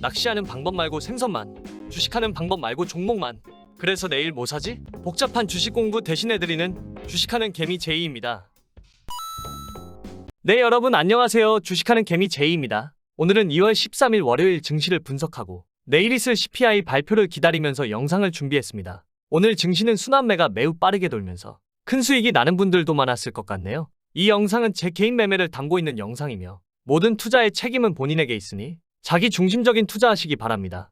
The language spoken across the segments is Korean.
낚시하는 방법 말고 생선만, 주식하는 방법 말고 종목만. 그래서 내일 뭐 사지? 복잡한 주식 공부 대신해드리는 주식하는 개미 제이입니다. 네 여러분 안녕하세요. 주식하는 개미 제이입니다. 오늘은 2월 13일 월요일 증시를 분석하고 내일 있을 CPI 발표를 기다리면서 영상을 준비했습니다. 오늘 증시는 순환매가 매우 빠르게 돌면서 큰 수익이 나는 분들도 많았을 것 같네요. 이 영상은 제 개인 매매를 담고 있는 영상이며 모든 투자의 책임은 본인에게 있으니 자기 중심적인 투자하시기 바랍니다.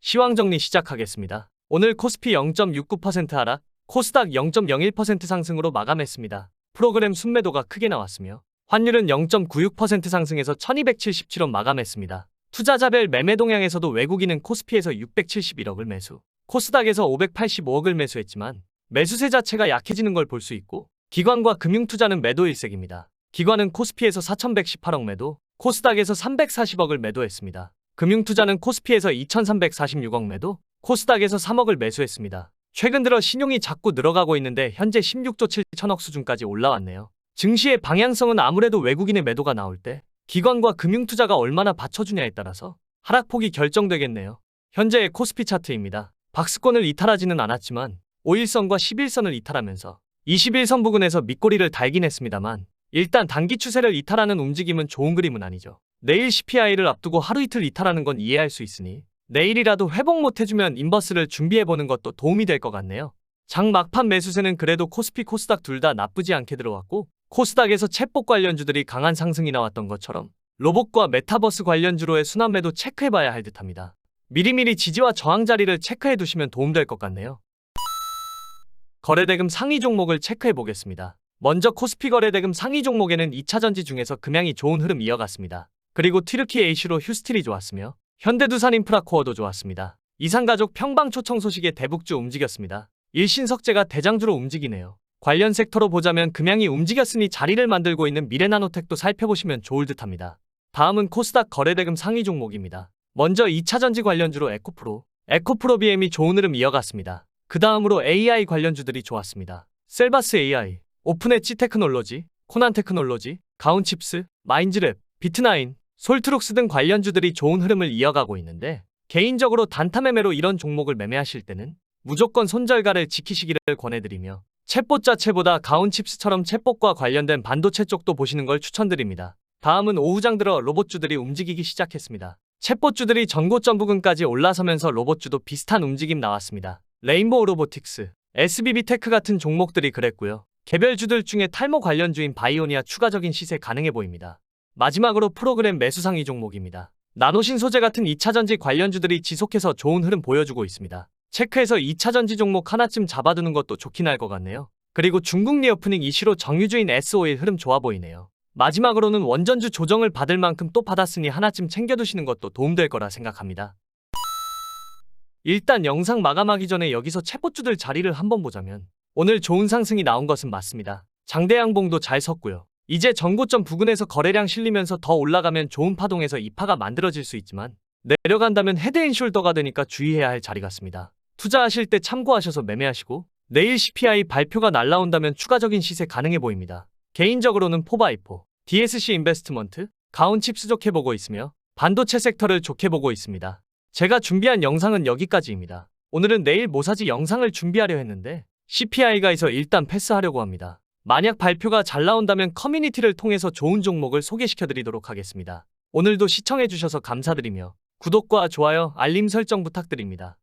시황 정리 시작하겠습니다. 오늘 코스피 0.69% 하락, 코스닥 0.01% 상승으로 마감했습니다. 프로그램 순매도가 크게 나왔으며 환율은 0.96% 상승해서 1277원 마감했습니다. 투자자별 매매 동향에서도 외국인은 코스피에서 671억을 매수, 코스닥에서 585억을 매수했지만 매수세 자체가 약해지는 걸 볼 수 있고 기관과 금융투자는 매도 일색입니다. 기관은 코스피에서 4118억 매도, 코스닥에서 340억을 매도했습니다. 금융투자는 코스피에서 2346억 매도, 코스닥에서 3억을 매수했습니다. 최근 들어 신용이 자꾸 늘어가고 있는데 현재 16조 7천억 수준까지 올라왔네요. 증시의 방향성은 아무래도 외국인의 매도가 나올 때 기관과 금융투자가 얼마나 받쳐주냐에 따라서 하락폭이 결정되겠네요. 현재의 코스피 차트입니다. 박스권을 이탈하지는 않았지만 5일선과 11선을 이탈하면서 21선 부근에서 밑꼬리를 달긴 했습니다만 일단 단기 추세를 이탈하는 움직임은 좋은 그림은 아니죠. 내일 CPI를 앞두고 하루 이틀 이탈하는 건 이해할 수 있으니 내일이라도 회복 못 해주면 인버스를 준비해보는 것도 도움이 될 것 같네요. 장 막판 매수세는 그래도 코스피 코스닥 둘 다 나쁘지 않게 들어왔고 코스닥에서 챗봇 관련주들이 강한 상승이 나왔던 것처럼 로봇과 메타버스 관련주로의 순환매도 체크해봐야 할 듯합니다. 미리미리 지지와 저항 자리를 체크해 두시면 도움될 것 같네요. 거래대금 상위 종목을 체크해 보겠습니다. 먼저 코스피 거래대금 상위 종목에는 2차 전지 중에서 금양이 좋은 흐름 이어갔습니다. 그리고 튀르키 A시로 휴스틸이 좋았으며 현대두산 인프라코어도 좋았습니다. 이산가족 평방 초청 소식에 대북주 움직였습니다. 일신석재가 대장주로 움직이네요. 관련 섹터로 보자면 금양이 움직였으니 자리를 만들고 있는 미래나노텍도 살펴보시면 좋을 듯합니다. 다음은 코스닥 거래대금 상위 종목입니다. 먼저 2차 전지 관련주로 에코프로, 에코프로 BM이 좋은 흐름 이어갔습니다. 그 다음으로 AI 관련주들이 좋았습니다. 셀바스 AI, 오픈엣지 테크놀로지, 코난 테크놀로지, 가운칩스, 마인즈랩, 비트나인, 솔트룩스 등 관련주들이 좋은 흐름을 이어가고 있는데 개인적으로 단타 매매로 이런 종목을 매매하실 때는 무조건 손절가를 지키시기를 권해드리며 챗봇 자체보다 가운칩스처럼 챗봇과 관련된 반도체 쪽도 보시는 걸 추천드립니다. 다음은 오후장 들어 로봇주들이 움직이기 시작했습니다. 챗봇주들이 전고점 부근까지 올라서면서 로봇주도 비슷한 움직임 나왔습니다. 레인보우 로보틱스, SBB 테크 같은 종목들이 그랬고요. 개별주들 중에 탈모 관련주인 바이오니아 추가적인 시세 가능해 보입니다. 마지막으로 프로그램 매수 상위 종목입니다. 나노신 소재 같은 2차전지 관련주들이 지속해서 좋은 흐름 보여주고 있습니다. 체크해서 2차전지 종목 하나쯤 잡아두는 것도 좋긴 할 것 같네요. 그리고 중국 리오프닝 이슈로 정유주인 S51 흐름 좋아 보이네요. 마지막으로는 원전주 조정을 받을 만큼 또 받았으니 하나쯤 챙겨두시는 것도 도움될 거라 생각합니다. 일단 영상 마감하기 전에 여기서 채포주들 자리를 한번 보자면 오늘 좋은 상승이 나온 것은 맞습니다. 장대양봉도 잘 섰고요. 이제 전고점 부근에서 거래량 실리면서 더 올라가면 좋은 파동에서 이파가 만들어질 수 있지만 내려간다면 헤드앤숄더가 되니까 주의해야 할 자리 같습니다. 투자하실 때 참고하셔서 매매하시고 내일 CPI 발표가 날라온다면 추가적인 시세 가능해 보입니다. 개인적으로는 포바이포, DSC 인베스트먼트, 가온칩스 좋게 보고 있으며 반도체 섹터를 좋게 보고 있습니다. 제가 준비한 영상은 여기까지입니다. 오늘은 내일 모사지 영상을 준비하려 했는데 CPI가 있어 일단 패스하려고 합니다. 만약 발표가 잘 나온다면 커뮤니티를 통해서 좋은 종목을 소개시켜 드리도록 하겠습니다. 오늘도 시청해 주셔서 감사드리며 구독과 좋아요, 알림 설정 부탁드립니다.